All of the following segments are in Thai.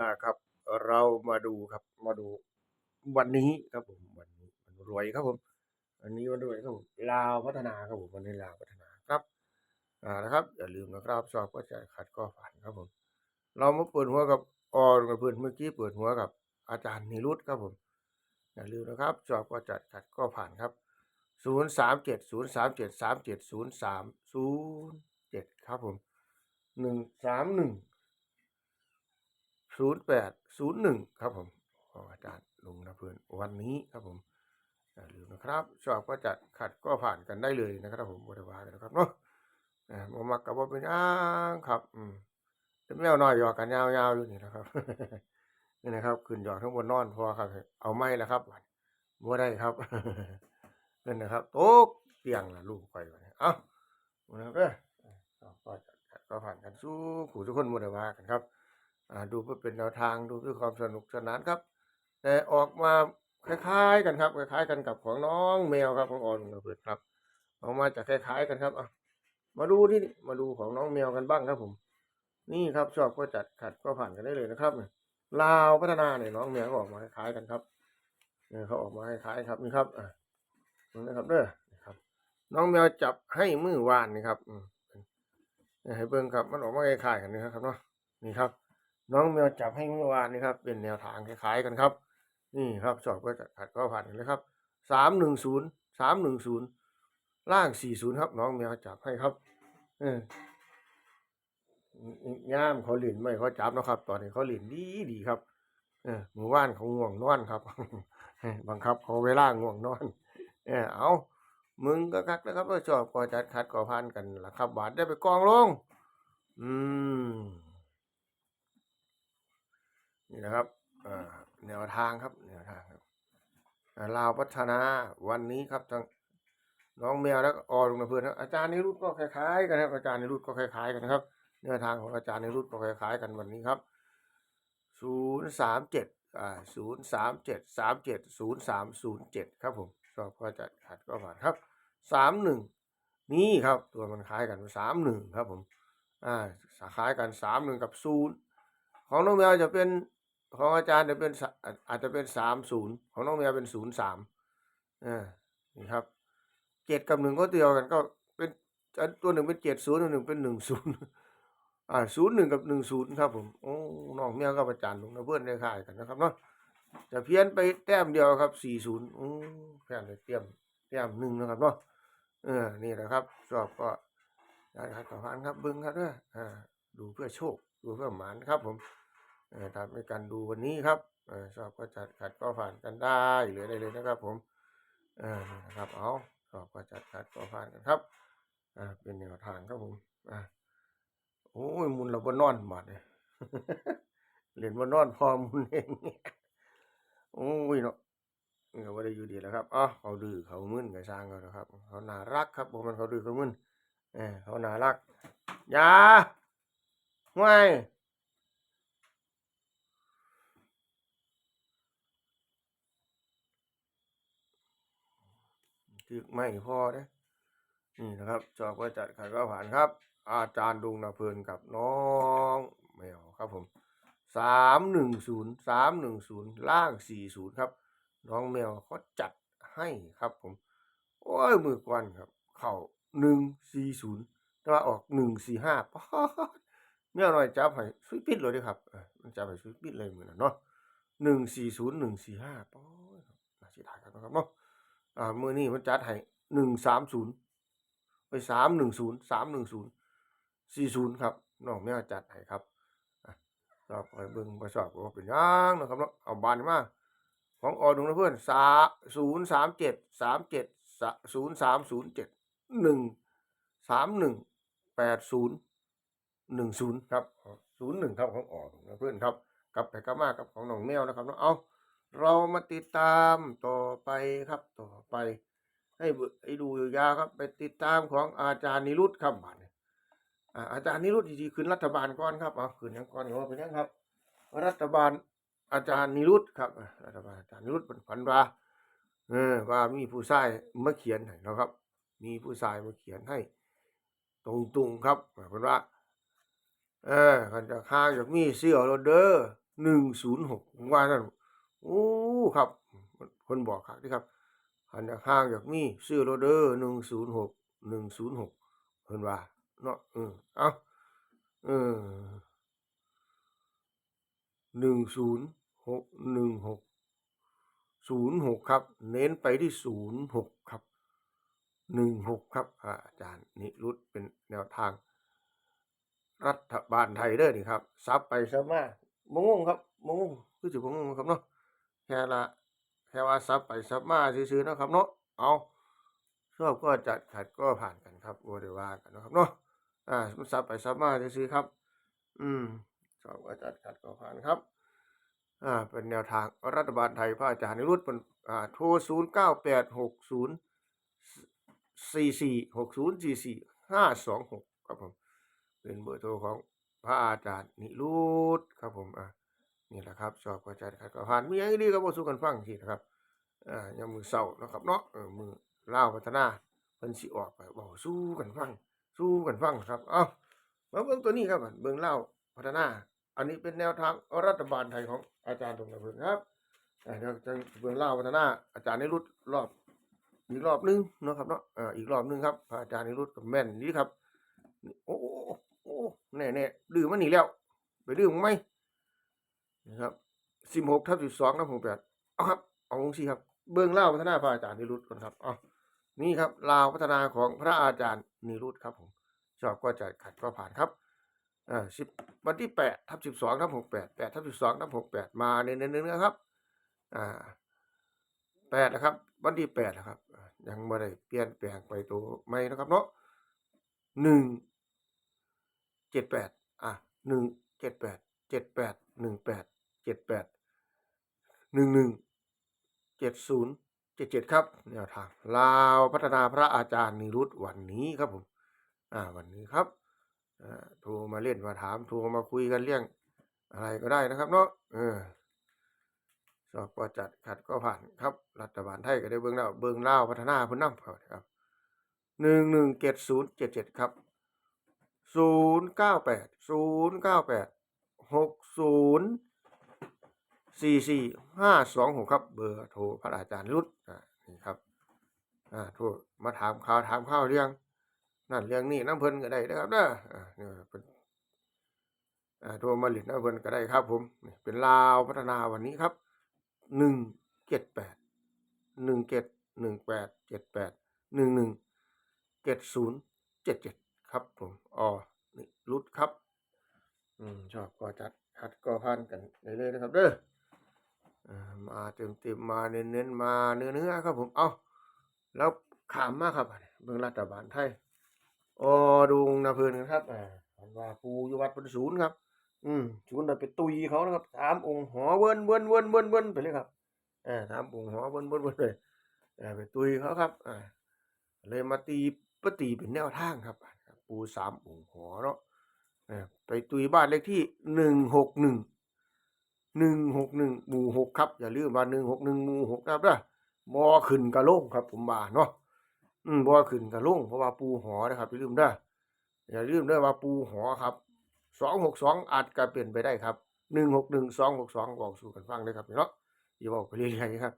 อ่าครับ เรามาดูครับ มาดูวันนี้ครับผมวันนี้วันรวยครับผมวันนี้วันรวยครับผมลาวพัฒนาครับผมวันนี้ลาวพัฒนาครับอ่านะครับอย่าลืมนะครับชอบก็จ่ายขัดก็ผ่านครับผม เรามาเปิดหัวกับออนกับเพื่อนเมื่อกี้เปิดหัวกับ อาจารย์นิรุตครับผมอย่าลืมนะครับชอบก็จัดขัดก็ผ่านครับศูนย์สามเจ็ดศูนย์สามเจ็ดสามเจ็ดศูนย์สามศูนย์เจ็ดครับผมหนึ่งสามหนึ่ง ศูนย์แปดศูนย์หนึ่งครับผมของอาจารย์ลุงนะเพื่อนวันนี้ครับผมอย่าลืมนะครับชอบก็จัดขัดก็ผ่านกันได้เลยนะครับผมบริวารนะครับเนาะมามักกับว่าเป็นอ้างครับ อืมแต่แมวน้อยหยอกกันยาวๆอยู่นี่นะครับนี่นะครับขึ้นหยอกทั้งบนนอนพอครับ เอาไม่แล้วครับบ่ได้ครับนั่นะครับโต๊ะเตียงล่ะลูกไปเนี่ยเอ้านะครับก็ก็ผ่านกันสู้ขู่ทุกคนบริวารกันครับ ดูเพื่อเป็นแนวทางดูเพื่อความสนุกสนานครับ แต่ออกมาคล้ายๆกันครับคล้ายๆกันกับของน้องแมวครับของอ่อนระเบิดครับ ออกมาจะคล้ายๆกันครับอะมาดูที่นี่มาดูของน้องแมวกันบ้างครับผม นี่ครับชอบก็จัดขัดก็ผ่านกันได้เลยนะครับเนี่ยลาวพัฒนาเนี่ยน้องแมวก็ออกมาคล้ายๆกันครับเนี่ยเขาออกมาคล้ายๆครับนี่ครับอะนี่นะครับเด้อครับ น้องแมวจับให้มือวานนี่ครับอืมเนี่ยให้เบิ่งครับมันออกมาคล้ายๆกันนะครับเนาะนี่ครับ น้องแมวจับให้เมื่อวานนี้ครับ เป็นแนวทางคล้ายๆกันครับ นี่ครับสอบก็จะขัดก็ผ่านนเลยครับสามหนึ่งศูนย์สามหนึ่งศูนย์ล่างสี่ศูนย์ครับ น้องแมวจับให้ครับ เออย่ามเขาหลินไม่เขาจับนะครับ ตอนนี้เขาหลินดีดีครับ เออหมู่บ้านเขาง่วงนอนครับบังคับเขาเวลาง่วงนอน เออเอามึงก็คักนะครับก็ชอบก็จัดขัดก็ผ่านกันละครับ บาทได้ไปกองลง อืม นี่นะครับแนวทางครับแนวทางครับอ่าลาวพัฒนาวันนี้ครับทั้งน้องแมวแล้วก็ออลุงนะเพื่อนอาจารย์นิรุตก็คล้ายๆกันครับอาจารย์นิรุตก็คล้ายๆกันครับแนวทางของอาจารย์นิรุตก็คล้ายๆกันวันนี้ครับศูนย์สามเจ็ดอ่าศูนย์สามเจ็ดสามเจ็ดศูนย์สามศูนย์เจ็ดครับผมชอบก็จะขัดก็ผ่านครับสามหนึ่งนี่ครับตัวมันคล้ายกันสามหนึ่งครับผมอ่าคล้ายกันสามหนึ่งกับศูนย์ของน้องแมวจะเป็น ของอาจารย์จะเป็นอาจจะเป็นสามศูนย์ของน้องแมวเป็นศูนย์สามอ่านี่ครับเจ็ดกับหนึ่งก็เดียวกันก็เป็นตัวหนึ่งเป็นเจ็ดศูนย์ตัวหนึ่งเป็นหนึ่งศูนย์อ่าศูนย์หนึ่งกับหนึ่งศูนย์ครับผมโอ้น้องแมวกับอาจารย์ลงนะเพื่อนได้ค่ายกันนะครับเนาะจะเพี้ยนไปแต้มเดียวครับสี่ศูนย์อืมแค่เลยเตรียมแต้มหนึ่งนะครับเนาะเออนี่แหละครับชอบก็การขับผ่านครับบิ้งครับเด้ออ่าดูเพื่อโชค ดูเพื่อหมานครับผม เอ่อตามในการดูวันนี้ครับชอบก็จัดขัดก็ผ่านกันได้เหลือได้เลยนะครับ ผมเออนี่นะครับเอาชอบก็จัดขัดก็ผ่านกันครับอ่าเป็นแนวทางครับผมอ่าโอ้ยมุนเราบนนอนบาดเนี่ยเล่นบนนอนพอมุนเองโอ้ยเนาะเออว่าได้อยู่ดีแล้วครับอ๋อเขาดื้อเขามึนกับสร้างเขานะครับ เขาน่ารักครับผมมันเขาดื้อเขามึนเออเขาน่ารักอยาห่ ถึกไม่พอเด้อนี่นะครับจอบก็จัดขัดก็ผ่านครับ อาจารย์ดุงนาเพลินกับน้องแมวครับผมสามหนึ่งศูนย์สามหนึ่งศูนย์ล่างสี่ศูนย์ครับ น้องแมวเขาจัดให้ครับผม โอ้ยมือกวนครับ เข่าหนึ่งสี่ศูนย์แต่ว่าออกหนึ่งสี่ห้าป๊อดแมวหน่อยจับให้ซุยปิดเลยด้อครับมันจับให้ซุยปิดเลยเหมือนนเนาะหนึ่งสี่ศูนย์หนึ่งสี่ห้าป๊อน่าเสียดายครับนะครับเนาะ อ่ามือนี้มันจัดให้หนึ่งสามศูนย์ไปสามหนึ่งศูนย์สามหนึ่งศูนย์สี่ศูนย์ครับน้องแม่จัดให้ครับสอบไปเบิ่งไปสอบว่าเป็นยังนะครับเนาะเอาบานมาของออดุงนะเพื่อนสาศูนย์สามเจ็ดสามเจ็ดศูนย์สามศูนย์เจ็ดหนึ่งสามหนึ่งแปดศูนย์หนึ่งศูนย์ครับศูนย์หนึ่งครับของออดุงนะเพื่อนครับกลับไปกลับมากับของน้องแมวนะครับเนาะเอา เรามาติดตามต่อไปครับต่อไป ให้ให้ดูยาวครับ ไปติดตามของอาจารย์นิรุตครับบัดนี้อ่าจารย์นิรุตที่ขึ้นรัฐบาลก่อนครับเอาขึ้นยังก่อนว่าเป็นยังครับ รัฐบาลอาจารย์นิรุตครับรัฐบาลอาจารย์นิรุตเป็นฝันว่าเออว่ามีผู้ชายมาเขียนให้เนาะครับ มีผู้ชายมาเขียนให้ ตรงๆครับเป็นว่า เออคันจะข้างจากมีเสื้อโรเดอร์หนึ่งศูนย์หกว่านั่น โอ้ครับคนบอกครับที่ครับหันข้างอยากมีซื้อโรเดอร์หนึ่งศูนย์หกหนึ่งศูนย์หกเพิ่นว่าเนาะเออเอาเออหนึ่งศูนย์หกหนึ่งหกศูนย์หกครับ เน้นไปที่ศูนย์หกครับหนึ่งหกครับอาจารย์นิรุตเป็นแนวทาง รัฐบาลไทยเด้อนี่ครับซับไปซับมามงงครับมงงคือสิบ่งงครับเนาะ แค่ละแค่ว่าซับไปซับมาซื่อๆนะครับเนาะเอาชอบก็จัดขัดก็ผ่านกันครับบ่ได้ว่ากันนะครับเนาะอ่าซับไปซับมาซื่อๆครับ อืมชอบก็จัดขัดก็ผ่านครับอ่าเป็นแนวทางรัฐบาลไทยพระอาจารย์นิรุตเป็นอ่าโทร0986 44 60 44 526ครับผมเป็นเบอร์โทรของพระอาจารย์นิรุต นี่แหละครับชอบกระจายขัดกระผ่านมีอย่างดีก็บ่สู้กันฟังทีนะครับอ่ายามมือเศร้านะครับเนาะมือเล่าพัฒนาเพิ่นสิออกไปเว้าสู้กันฟัง สู้กันฟังครับ เอ้ามาเบิ่งตัวนี้ครับเบิ่งเล่าพัฒนา อันนี้เป็นแนวทางรัฐบาลไทยของอาจารย์ตรงระเพิ่นครับอ่าเดี๋ยวจะเบิ่งเล่าพัฒนา อาจารย์นิรุตรอบอีกรอบนึงนะครับเนาะอ่าอีกรอบนึงครับอาจารย์นิรุตก็แม่นดีครับ โอ้โอ้โอ้แน่แน่ดื้อมันหนีแล้ว ไปดื้อมึงไหม นะครับสิบหกทับสิบสองทับหกแปดเอาครับ เอาองค์สี่ครับ เบื้องเล่าพัฒนาพระอาจารย์นิรุตก่อนครับเอานี่ครับลาวพัฒนาของพระอาจารย์นิรุตครับผมชอบก็จะขัดก็ผ่านครับอ่าสิบวันที่แปดทับสิบสองทับหกแปดแปดทับสิบสองทับหกแปดมาเนื้อเนื้อครับอ่าแปดนะครับ วันที่แปดนะครับ ยังไม่ได้เปลี่ยนแปลงไปตัวไม่นะครับเนาะหนึ่งเจ็ดแปดอะหนึ่งเจ็ดแปดเจ็ดแปดหนึ่งแปด เจ็ดแปดหนึ่งหนึ่งเจ็ดศูนย์เจ็ดเจ็ดครับแนวทางลาวพัฒนาพระอาจารย์นิรุตวันนี้ครับผมอ่าวันนี้ครับโทรมาเล่นมาถามโทรมาคุยกันเรื่องอะไรก็ได้นะครับเนาะเออสอบก็จัดขัดก็ผ่านครับ รัฐบาลไทยก็ได้เบิ้งแล้วเบิ้งลาพัฒนาพุ่นน้ำครับหนึ่งหนึ่งเจ็ดศูนย์เจ็ดเจ็ดครับศูนย์เก้าแปดศูนย์เก้าแปดหกศูนย์ สี่สี่ห้าสองหกครับ เบอร์โทรพระอาจารย์รุดอ่านี่ครับอ่าโทรมาถามข่าวถามข้าวเรื่องนั่นเรื่องนี้น้ำเพลินก็ได้นะครับเด้ออ่านี่เป็นอ่าโทรมาหลินน้ำเพลินก็ได้ครับ ผมเป็นลาวพัฒนาวันนี้ครับหนึ่งเจ็ดแปดหนึ่งเจ็ดหนึ่งแปดเจ็ดแปดหนึ่งหนึ่งเจ็ดศูนย์เจ็ดเจ็ดครับ ผมอ๋อนี่รุดครับ อืมชอบก็จัดคัดก็พันกันเลยๆนะครับ เด้อ มาเต็มเต็มๆมาเน้นเน้นๆมาเนื้อเนื้อๆครับผมเอาแล้วขามมากครับเบื้องรัฐบาลไทยอ๋อดุงนาเพลินกันครับอ่าอันว่าปูอยู่วัดเป็นศูนย์ครับ อืมศูนย์ไปตุยเขานะครับสามองค์หอเวินเวินเวินเวินเวินไปเลยครับอ่าสามองค์หอเวินเวินเวินเลยอ่าไปตุยเขาครับอ่าเลยมาตีปตีเป็นแนวทางครับ ปูสามองค์หอเนาะไปตุยบ้านเลขที่หนึ่งหกหนึ่ง หนึ่งหกหนึ่งหมู่หกครับ อย่าลืมว่าหนึ่งหกหนึ่งหมู่หกนะครับเด้อขึ้นกระโล่งครับ ผมบ่าเนาะอืมบ่ขึ้นกระโล่งเพราะว่าปูหอนะครับอย่าลืมเด้อย่าลืมเด้ว่าปูหอครับสองหกสองอาจจะเปลี่ยนไปได้ครับหนึ่งหกหนึ่งสองหกสองบอกสู่กันฟังเลยครับเนาะอย่าบอกไปเรื่อยๆครับ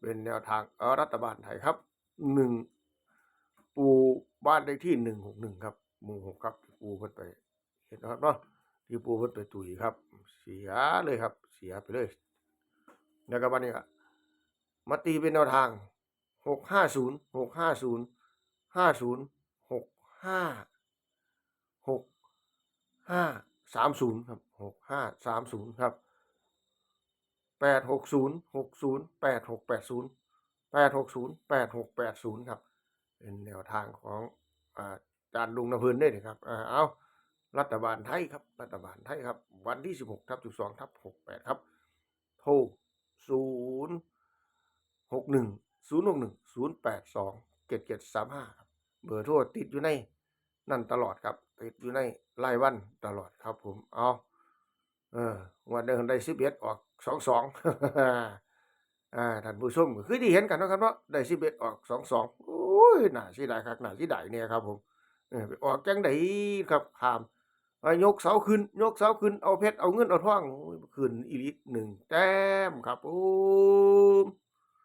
เป็นแนวทางรัฐบาลไทยครับหนึ่งปูบ้านเลขที่หนึ่งหกหนึ่งครับหมู่หกครับปูเพิ่นไปเห็นนะครับเนาะ ที่ปูเพิ่นไปตุยครับ เสียเลยครับ เสียไปเลยแล้วก็วันนี้ก็มาตีเป็นแนวทางหกห้าศูนย์หกห้าศูนย์ห้าศูนย์หกห้าหกห้าสามศูนย์ครับหกห้าสามศูนย์ครับแปดหกศูนย์หกศูนย์แปดหกแปดศูนย์แปดหกศูนย์แปดหกแปดศูนย์ครับ เป็นแนวทางของอาจารย์ลุงนภืนได้นะครับ เอา รัฐบาลไทยครับ รัฐบาลไทยครับ วันที่ 16ทับ12ทับ68 ครับ โทร 0 6 1 0 6 1 0 8 2 7 7 3 5ครับ เบอร์โทรติดอยู่ในนั่นตลอดครับ ติดอยู่ในรายวันตลอดครับผม เอาเออวันเดินได้11ออก22อ่าท่านผู้ชมคือที่เห็นกันนะครับเนาะได้สิบเอ็ดออกสองสองโอ้ยน่าสียดายครับน่าสียดายเนี่ยครับผมเออไปออกจังได้ครับขาม ยกเสาขึ้น ยกเสาขึ้นเอาเพชรเอาเงินเอาทองขึ้นอีลิหนึ่งแต้มครับผม